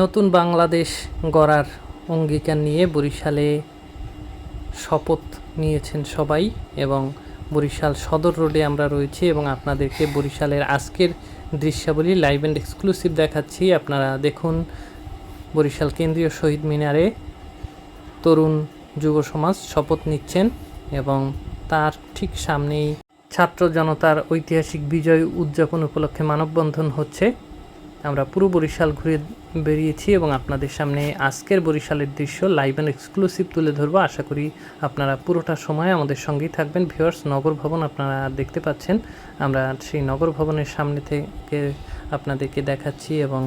নতুন বাংলাদেশ গড়ার অঙ্গীকার নিয়ে বরিশালে শপথ নিয়েছেন সবাই এবং বরিশাল সদর রোডে আমরা রয়েছি এবং আপনাদেরকে বরিশালের আজকের দৃশ্যাবলী লাইভ অ্যান্ড এক্সক্লুসিভ দেখাচ্ছি। আপনারা দেখুন বরিশাল কেন্দ্রীয় শহীদ মিনারে তরুণ যুব সমাজ শপথ নিচ্ছেন এবং তার ঠিক সামনেই ছাত্র জনতার ঐতিহাসিক বিজয় উদযাপন উপলক্ষে মানববন্ধন হচ্ছে। আমরা পুরো বরিশাল ঘুরে বেরিয়েছি এবং আপনাদের সামনে আজকের বরিশালের দৃশ্য লাইভ অ্যান্ড এক্সক্লুসিভ তুলে ধরবো। আশা করি আপনারা পুরোটা সময় আমাদের সঙ্গেই থাকবেন। ভিউয়ার্স নগর ভবন আপনারা দেখতে পাচ্ছেন। আমরা সেই নগর ভবনের সামনে থেকে আপনাদেরকে দেখাচ্ছি এবং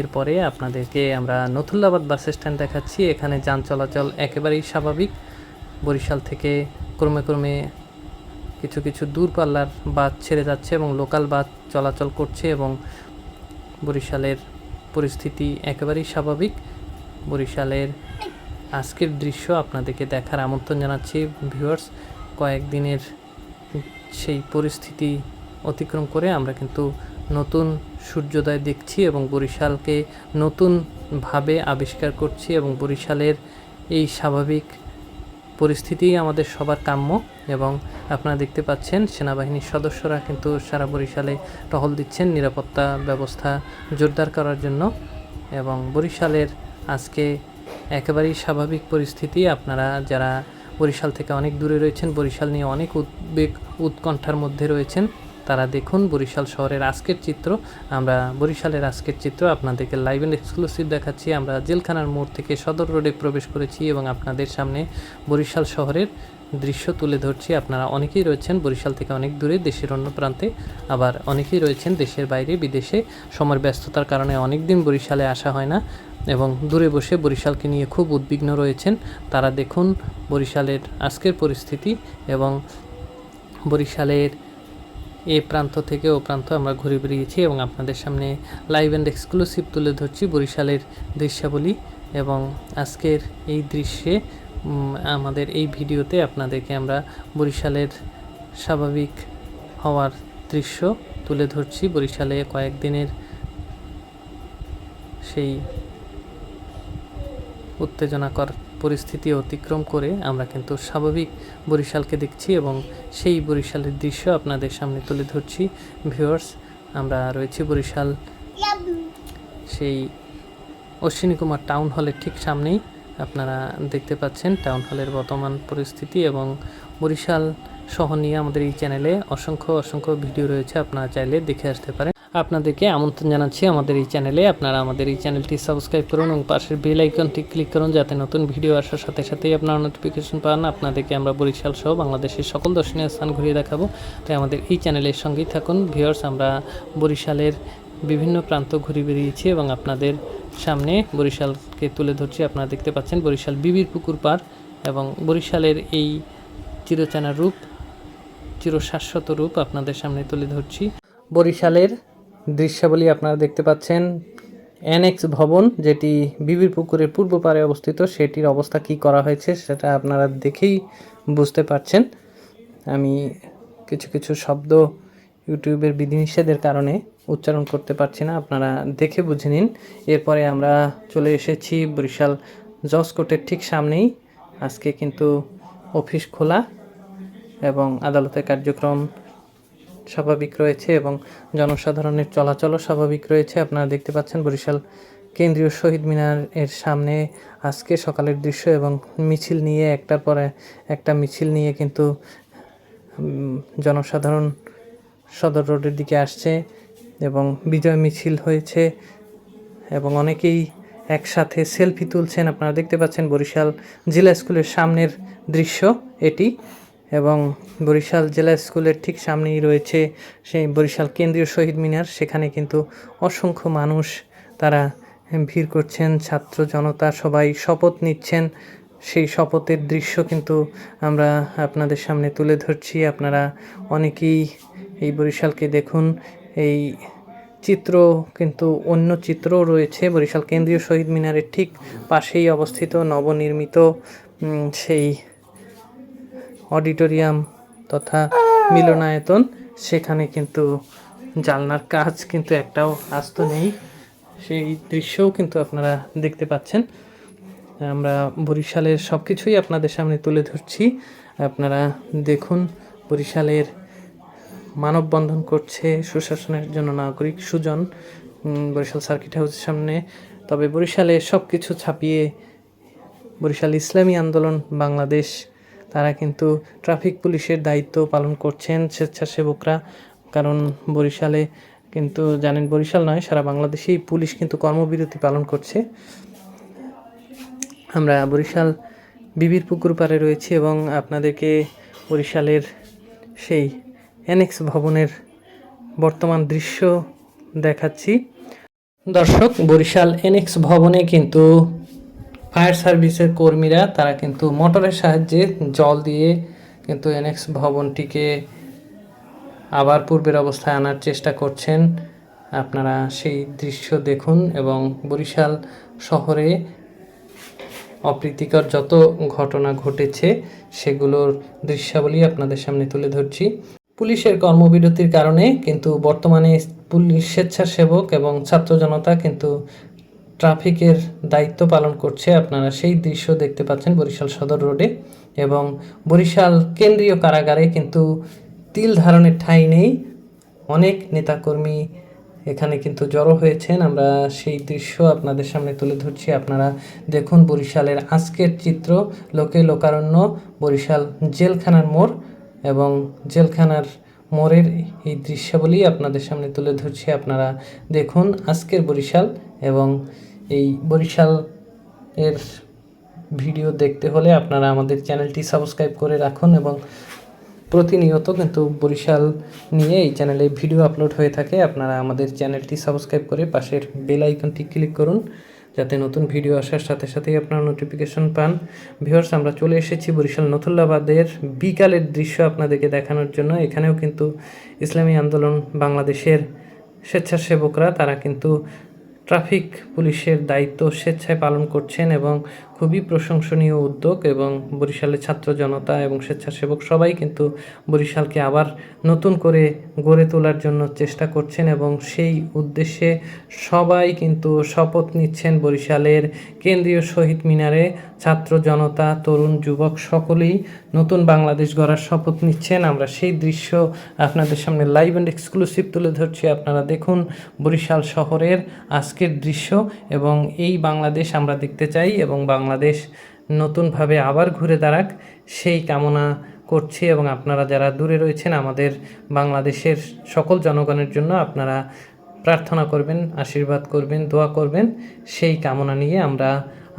এরপরে আপনাদেরকে আমরা নথুল্লাবাদ বাস স্ট্যান্ড দেখাচ্ছি। এখানে যান চলাচল একেবারেই স্বাভাবিক। বরিশাল থেকে ক্রমে ক্রমে কিছু কিছু দূরপাল্লার বাস ছেড়ে যাচ্ছে এবং লোকাল বাস চলাচল করছে এবং বরিশালের পরিস্থিতি একেবারেই স্বাভাবিক। বরিশালের আজকের দৃশ্য আপনাদেরকে দেখার আমন্ত্রণ জানাচ্ছি। ভিউয়ার্স, কয়েকদিনের সেই পরিস্থিতি অতিক্রম করে আমরা কিন্তু নতুন সূর্যোদয় দেখছি এবং বরিশালকে নতুনভাবে আবিষ্কার করছি এবং বরিশালের এই স্বাভাবিক পরিস্থিতি আমাদের সবার কাম্য এবং আপনারা দেখতে পাচ্ছেন সেনাবাহিনীর সদস্যরা কিন্তু সারা বরিশালে টহল দিচ্ছেন নিরাপত্তা ব্যবস্থা জোরদার করার জন্য এবং বরিশালের আজকে একেবারেই স্বাভাবিক পরিস্থিতি। আপনারা যারা বরিশাল থেকে অনেক দূরে রয়েছেন, বরিশাল নিয়ে অনেক উদ্বেগ, উৎকণ্ঠার মধ্যে রয়েছেন তারা দেখুন বরিশাল শহরের আজকের চিত্র। আমরা বরিশালের আজকের চিত্র আপনাদেরকে লাইভ অ্যান্ড এক্সক্লুসিভ দেখাচ্ছি। আমরা জেলখানার মোড় থেকে সদর রোডে প্রবেশ করেছি এবং আপনাদের সামনে বরিশাল শহরের দৃশ্য তুলে ধরছি। আপনারা অনেকেই রয়েছেন বরিশাল থেকে অনেক দূরে, দেশের অন্য প্রান্তে। আবার অনেকেই রয়েছেন দেশের বাইরে, বিদেশে। সময়ের ব্যস্ততার কারণে অনেক দিন বরিশালে আসা হয় না এবং দূরে বসে বরিশালকে নিয়ে খুব উদ্বিগ্ন রয়েছেন। তারা দেখুন বরিশালের আজকের পরিস্থিতি এবং বরিশালের এ প্রান্ত থেকে ও প্রান্ত আমরা ঘুরে বেরিয়েছি এবং আপনাদের সামনে লাইভ অ্যান্ড এক্সক্লুসিভ তুলে ধরছি বরিশালের দৃশ্যাবলী এবং আজকের এই দৃশ্যে আমাদের এই ভিডিওতে আপনাদেরকে আমরা বরিশালের স্বাভাবিক হওয়ার দৃশ্য তুলে ধরছি। বরিশালে কয়েকদিনের সেই উত্তেজনাকর পরিস্থিতি অতিক্রম করে আমরা কিন্তু স্বাভাবিক বরিশালকে দেখছি এবং সেই বরিশালের দৃশ্য আপনাদের সামনে তুলে ধরছি। ভিউয়ার্স, আমরা রয়েছি বরিশাল সেই অশ্বিনী কুমার টাউন হলের ঠিক সামনেই। আপনারা দেখতে পাচ্ছেন টাউন হলের বর্তমান পরিস্থিতি এবং বরিশাল সহ নিয়ে আমাদের এই চ্যানেলে অসংখ্য অসংখ্য ভিডিও রয়েছে, আপনারা চাইলে দেখে আসতে পারেন। আপনাদেরকে আমন্ত্রণ জানাচ্ছি আমাদের এই চ্যানেলে। আপনারা আমাদের এই চ্যানেলটি সাবস্ক্রাইব করুন এবং পাশের বেল আইকনটি ক্লিক করুন যাতে নতুন ভিডিও আসার সাথে সাথেই আপনারা নোটিফিকেশন পান। আপনাদেরকে আমরা বরিশাল সহ বাংলাদেশের সকল দর্শনীয় স্থান ঘুরিয়ে দেখাবো। তাই আমাদের এই চ্যানেলের সঙ্গেই থাকুন। ভিউয়ার্স আমরা বরিশালের বিভিন্ন প্রান্ত ঘুরে বেরিয়েছি এবং আপনাদের সামনে বরিশালকে তুলে ধরছি। আপনারা দেখতে পাচ্ছেন বরিশাল বিবির পুকুর পার এবং বরিশালের এই চিরচেনা রূপ, চিরশাশ্বত রূপ আপনাদের সামনে তুলে ধরছি। বরিশালের দৃশ্যাবলী আপনারা দেখতে পাচ্ছেন। অ্যানেক্স ভবন, যেটি বিবির পুকুরের পূর্ব পারে অবস্থিত, সেটির অবস্থা কি করা হয়েছে সেটা আপনারা দেখেই বুঝতে পারছেন। আমি কিছু কিছু শব্দ ইউটিউবের বিধিনিষেধের কারণে উচ্চারণ করতে পারছি না, আপনারা দেখে বুঝে নিন। এরপরে আমরা চলে এসেছি বরিশাল জজ কোর্টের ঠিক সামনেই। আজকে কিন্তু অফিস খোলা এবং আদালতের কার্যক্রম স্বাভাবিক রয়েছে এবং জনসাধারণের চলাচলও স্বাভাবিক রয়েছে। আপনারা দেখতে পাচ্ছেন বরিশাল কেন্দ্রীয় শহীদ মিনার এর সামনে আজকে সকালের দৃশ্য এবং মিছিল নিয়ে একটার পরে একটা মিছিল নিয়ে কিন্তু জনসাধারণ সদর রোডের দিকে আসছে এবং বিজয় মিছিল হয়েছে এবং অনেকেই একসাথে সেলফি তুলছেন। আপনারা দেখতে পাচ্ছেন বরিশাল জেলা স্কুলের সামনের দৃশ্য এটি। এবং বরিশাল জেলা স্কুলের ঠিক সামনেই রয়েছে সেই বরিশাল কেন্দ্রীয় শহীদ মিনার। সেখানে কিন্তু অসংখ্য মানুষ তারা ভিড় করছেন, ছাত্র জনতা সবাই শপথ নিচ্ছেন। সেই শপথের দৃশ্য কিন্তু আমরা আপনাদের সামনে তুলে ধরছি। আপনারা অনেকেই এই বরিশালকে দেখুন। এই চিত্র কিন্তু অন্য চিত্রও রয়েছে। বরিশাল কেন্দ্রীয় শহীদ মিনারের ঠিক পাশেই অবস্থিত নবনির্মিত সেই অডিটোরিয়াম তথা মিলনায়তন, সেখানে কিন্তু জালনার কাজ কিন্তু একটাও আস্ত নেই। সেই দৃশ্যও কিন্তু আপনারা দেখতে পাচ্ছেন। আমরা বরিশালের সব কিছুই আপনাদের সামনে তুলে ধরছি। আপনারা দেখুন, বরিশালের মানববন্ধন করছে সুশাসনের জন্য নাগরিক সুজন বরিশাল সার্কিট হাউসের সামনে। তবে বরিশালে সব কিছু ছাপিয়ে বরিশাল ইসলামী আন্দোলন, বাংলাদেশ তারা কিন্তু ট্রাফিক পুলিশের দায়িত্ব পালন করছেন স্বেচ্ছাসেবকরা। কারণ বরিশালে কিন্তু, জানেন, বরিশাল নয়, সারা বাংলাদেশেই পুলিশ কিন্তু কর্মবিরতি পালন করছে। আমরা বরিশাল বিবির পুকুর পাড়ে রয়েছি এবং আপনাদেরকে বরিশালের সেই এনএক্স ভবনের বর্তমান দৃশ্য দেখাচ্ছি। দর্শক, বরিশাল এনএক্স ভবনে কিন্তু ফায়ার সার্ভিসের কর্মীরা, তারা কিন্তু মোটরের সাহায্যে জল দিয়ে কিন্তু এনএক্স ভবনটিকে আবার পূর্বের অবস্থায় আনার চেষ্টা করছেন। আপনারা সেই দৃশ্য দেখুন এবং বরিশাল শহরে অপ্রীতিকর যত ঘটনা ঘটেছে, সেগুলোর দৃশ্যাবলী আপনাদের সামনে তুলে ধরছি। পুলিশের কর্মবিরতির কারণে কিন্তু বর্তমানে পুলিশ স্বেচ্ছাসেবক এবং ছাত্র জনতা কিন্তু ট্রাফিকের দায়িত্ব পালন করছে আপনারা সেই দৃশ্য দেখতে পাচ্ছেন বরিশাল সদর রোডে এবং বরিশাল কেন্দ্রীয় কারাগারে কিন্তু তিল ধারণের ঠাঁই নেই। অনেক নেতাকর্মী এখানে কিন্তু জড়ো হয়েছেন। আমরা সেই দৃশ্য আপনাদের সামনে তুলে ধরছি। আপনারা দেখুন বরিশালের আজকের চিত্র, লোকে লোকারণ্য, বরিশাল জেলখানার মোড় এবং জেলখানার মোড়ের এই দৃশ্যাবলী আপনাদের সামনে তুলে ধরছি। আপনারা দেখুন আজকের বরিশাল এবং এই বরিশাল এর ভিডিও দেখতে হলে আপনারা আমাদের চ্যানেলটি সাবস্ক্রাইব করে রাখুন এবং প্রতিনিয়ত কিন্তু বরিশাল নিয়ে এই চ্যানেলে ভিডিও আপলোড হয়ে থাকে, আপনারা আমাদের চ্যানেলটি সাবস্ক্রাইব করে পাশের বেল আইকনটি ক্লিক করুন, যাতে নতুন ভিডিও আসার সাথে সাথেই আপনারা নোটিফিকেশন পান। ভিউয়ার্স আমরা চলে এসেছি বরিশাল নথুল্লাবাদের বিকালের দৃশ্য আপনাদেরকে দেখানোর জন্য। এখানেও কিন্তু ইসলামী আন্দোলন বাংলাদেশের স্বেচ্ছাসেবকরা, তারা কিন্তু ট্রাফিক পুলিশের দায়িত্ব স্বেচ্ছায় পালন করছেন এবং খুবই প্রশংসনীয় উদ্যোগ এবং বরিশালের ছাত্র জনতা এবং স্বেচ্ছাসেবক সবাই কিন্তু বরিশালকে আবার নতুন করে গড়ে তোলার জন্য চেষ্টা করছেন এবং সেই উদ্দেশ্যে সবাই কিন্তু শপথ নিচ্ছেন বরিশালের কেন্দ্রীয় শহীদ মিনারে ছাত্র জনতা, তরুণ, যুবক সকলেই নতুন বাংলাদেশ গড়ার শপথ নিচ্ছেন। আমরা সেই দৃশ্য আপনাদের সামনে লাইভ অ্যান্ড এক্সক্লুসিভ তুলে ধরছি। আপনারা দেখুন বরিশাল শহরের আজকের দৃশ্য এবং এই বাংলাদেশ আমরা দেখতে চাই এবং বাংলাদেশ নতুনভাবে আবার ঘুরে দাঁড়াক, সেই কামনা করছি এবং আপনারা যারা দূরে রয়েছেন আমাদের বাংলাদেশের সকল জনগণের জন্য আপনারা প্রার্থনা করবেন, আশীর্বাদ করবেন, দোয়া করবেন। সেই কামনা নিয়ে আমরা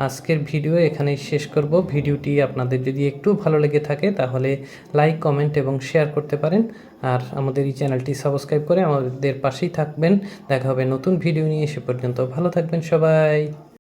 আজকের ভিডিও এখানেই শেষ করব। ভিডিওটি আপনাদের যদি একটু ভালো লেগে থাকে তাহলে লাইক, কমেন্ট এবং শেয়ার করতে পারেন। আর আমাদের এই চ্যানেলটি সাবস্ক্রাইব করে আমাদের পাশেই থাকবেন। দেখা হবে নতুন ভিডিও নিয়ে, সে পর্যন্ত ভালো থাকবেন সবাই।